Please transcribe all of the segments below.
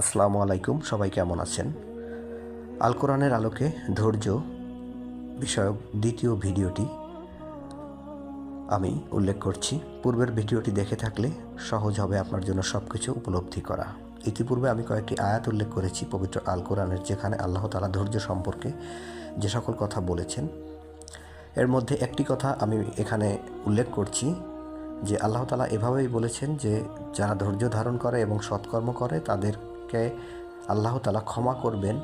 আসসালামু আলাইকুম, সবাই কেমন আছেন? আল কোরআনের আলোকে ধৈর্য বিষয়ক দ্বিতীয় ভিডিওটি আমি উল্লেখ করছি। পূর্বের ভিডিওটি দেখে থাকলে সহজ হবে আপনার জন্য সব কিছু উপলব্ধি করা। ইতিপূর্বে আমি কয়েকটি আয়াত উল্লেখ করেছি পবিত্র আল কোরআনের, যেখানে আল্লাহ তালা ধৈর্য সম্পর্কে যে সকল কথা বলেছেন, এর মধ্যে একটি কথা আমি এখানে উল্লেখ করছি যে আল্লাহ তালা এভাবেই বলেছেন যে যারা ধৈর্য ধারণ করে এবং সৎকর্ম করে তাদেরকে আল্লাহ তালা ক্ষমা করবেন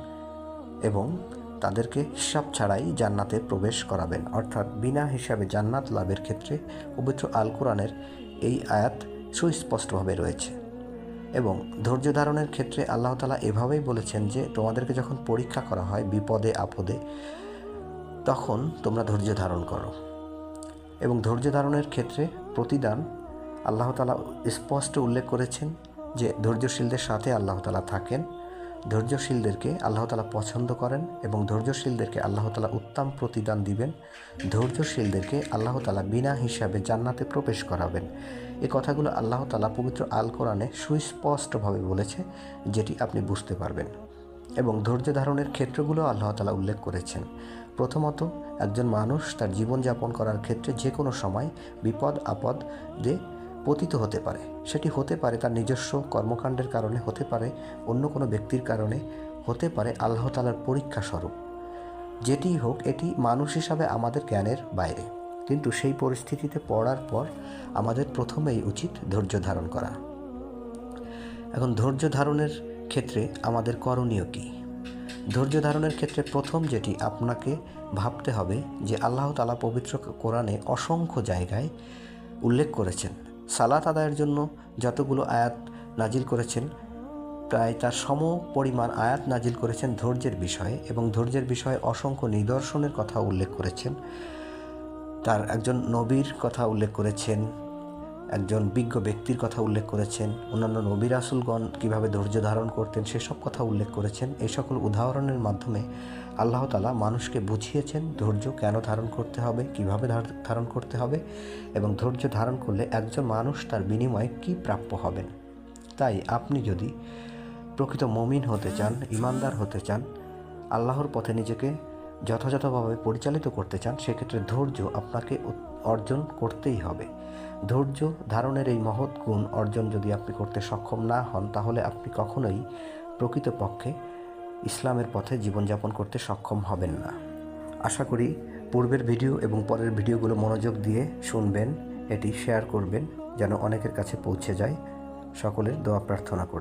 এবং তাদেরকে হিসাব ছাড়াই জান্নাতে প্রবেশ করাবেন। অর্থাৎ বিনা হিসাবে জান্নাত লাভের ক্ষেত্রে পবিত্র আল কোরআনের এই আয়াত সুস্পষ্টভাবে রয়েছে। এবং ধৈর্য ধারণের ক্ষেত্রে আল্লাহ তালা এভাবেই বলেছেন যে, তোমাদেরকে যখন পরীক্ষা করা হয় বিপদে, আপদে, তখন তোমরা ধৈর্য ধারণ করো। এবং ধৈর্য ধারণের ক্ষেত্রে প্রতিদান আল্লাহ তালা স্পষ্ট উল্লেখ করেছেন যে ধৈর্যশীলদের সাথে আল্লাহ তালা থাকেন, ধৈর্যশীলদেরকে আল্লাহ তালা পছন্দ করেন এবং ধৈর্যশীলদেরকে আল্লাহ তালা উত্তম প্রতিদান দিবেন, ধৈর্যশীলদেরকে আল্লাহ তালা বিনা হিসাবে জান্নাতে প্রবেশ করাবেন। এ কথাগুলো আল্লাহ তালা পবিত্র আল কোরআনে সুস্পষ্টভাবে বলেছে, যেটি আপনি বুঝতে পারবেন এবং ধৈর্য ধারণের ক্ষেত্রগুলো আল্লাহ তালা উল্লেখ করেছেন। প্রথমত, একজন মানুষ তার জীবনযাপন করার ক্ষেত্রে যে কোনো সময় বিপদ আপদ আপদে পতিত হতে পারে। সেটি হতে পারে তার নিজস্ব কর্মকাণ্ডের কারণে, হতে পারে অন্য কোনো ব্যক্তির কারণে, হতে পারে আল্লাহ তালার পরীক্ষা স্বরূপ যেটি হোক, এটি মানুষ হিসাবে আমাদের জ্ঞানের বাইরে। কিন্তু সেই পরিস্থিতিতে পড়ার পর আমাদের প্রথমেই উচিত ধৈর্য ধারণ করা। এখন ধৈর্য ধারণের ক্ষেত্রে আমাদের করণীয় কী? ধৈর্য ধারণের ক্ষেত্রে প্রথম যেটি আপনাকে ভাবতে হবে যে আল্লাহ তালা পবিত্র কোরআনে অসংখ্য জায়গায় উল্লেখ করেছেন। সালাত আদায়ের জন্য যতগুলো আয়াত নাজিল করেছেন, প্রায় তার সম পরিমাণ আয়াত নাজিল করেছেন ধৈর্যের বিষয়ে এবং ধৈর্যের বিষয়ে অসংখ্য নিদর্শনের কথা উল্লেখ করেছেন। তার একজন নবীর কথা উল্লেখ করেছেন একজন বিজ্ঞ ব্যক্তির কথা উল্লেখ করেছেন। অন্যান্য নবী রাসুলগণ কীভাবে ধৈর্য ধারণ করতেন সেসব কথা উল্লেখ করেছেন। এই সকল উদাহরণের মাধ্যমে আল্লাহ তালা মানুষকে বুঝিয়েছেন ধৈর্য কেন ধারণ করতে হবে, কীভাবে ধারণ করতে হবে এবং ধৈর্য ধারণ করলে একজন মানুষ তার বিনিময়ে কী প্রাপ্য হবেন। তাই আপনি যদি প্রকৃত মমিন হতে চান, ইমানদার হতে চান, আল্লাহর পথে নিজেকে যথাযথভাবে পরিচালিত করতে চান, সেক্ষেত্রে ধৈর্য আপনাকে অর্জন করতেই হবে। ধৈর্য ধারণের এই মহৎ গুণ অর্জন যদি আপনি করতে সক্ষম না হন, তাহলে আপনি কখনোই প্রকৃতপক্ষে ইসলামের পথে জীবনযাপন করতে সক্ষম হবেন না। আশা করি পূর্বের ভিডিও এবং পরের ভিডিওগুলো মনোযোগ দিয়ে শুনবেন, এটি শেয়ার করবেন, যেন অনেকের কাছে পৌঁছে যায়। সকলের দোয়া প্রার্থনা করি।